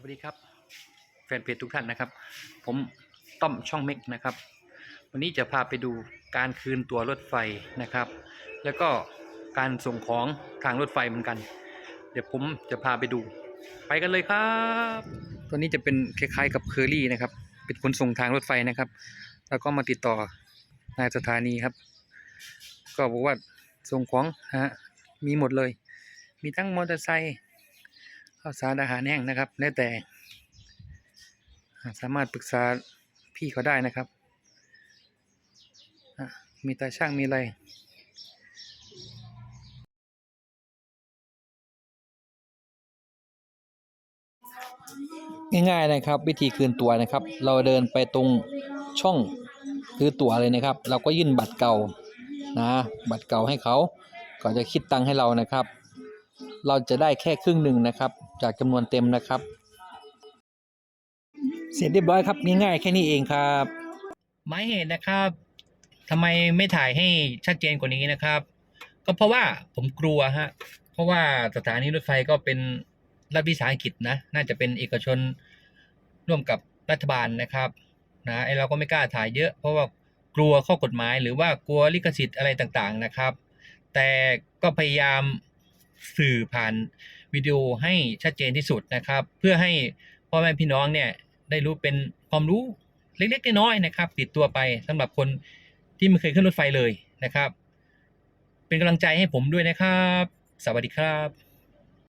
สวัสดีครับ แฟนเพจทุกท่านนะครับ ผมต้อมช่องเม็กนะครับ วันนี้จะพาไปดูการคืนตัวรถไฟนะครับ แล้วก็การส่งของทางรถไฟเหมือนกัน เดี๋ยวผมจะพาไปดู ไปกันเลยครับ ตัวนี้จะเป็นคล้ายๆกับเคอรี่นะครับ เป็นขนส่งทางรถไฟนะครับ แล้วก็มาติดต่อนายสถานีครับ ก็บอกว่าส่งของฮะมีหมดเลย มีทั้งมอเตอร์ไซค์ ข้าวสารอาหารแห้งนะครับแล้วแต่สามารถปรึกษาพี่เขาได้นะครับ มีตาช่างมีอะไรง่ายๆนะครับ วิธีคืนตัวนะครับ เราเดินไปตรงช่องคือตั๋วเลยนะครับ เราก็ยื่นบัตรเก่านะบัตรเก่าให้เขาก่อนจะคิดตังค์ให้เรานะครับ เราจะได้แค่ครึ่งหนึ่งนะครับ จากจำนวนเต็มนะครับ เสร็จเรียบร้อยครับง่ายๆแค่นี้เองครับหมายเหตุนะครับทำไมไม่ถ่ายให้ชัดเจนกว่านี้นะครับ ก็เพราะว่าผมกลัวฮะเพราะว่าสถานีรถไฟก็เป็นรัฐวิสาหกิจนะ น่าจะเป็นเอกชนร่วมกับรัฐบาลนะครับนะไอเราก็ไม่กล้าถ่ายเยอะ เพราะว่ากลัวข้อกฎหมายหรือว่ากลัวลิขสิทธิ์อะไรต่างๆนะครับ แต่ก็พยายาม สื่อผ่านวิดีโอให้ชัดเจนที่สุดนะครับ เพื่อให้พ่อแม่พี่น้องเนี่ยได้รู้เป็นความรู้เล็กๆน้อยๆนะครับ ติดตัวไปสำหรับคนที่ไม่เคยขึ้นรถไฟเลยนะครับ เป็นกำลังใจให้ผมด้วยนะครับ สวัสดีครับ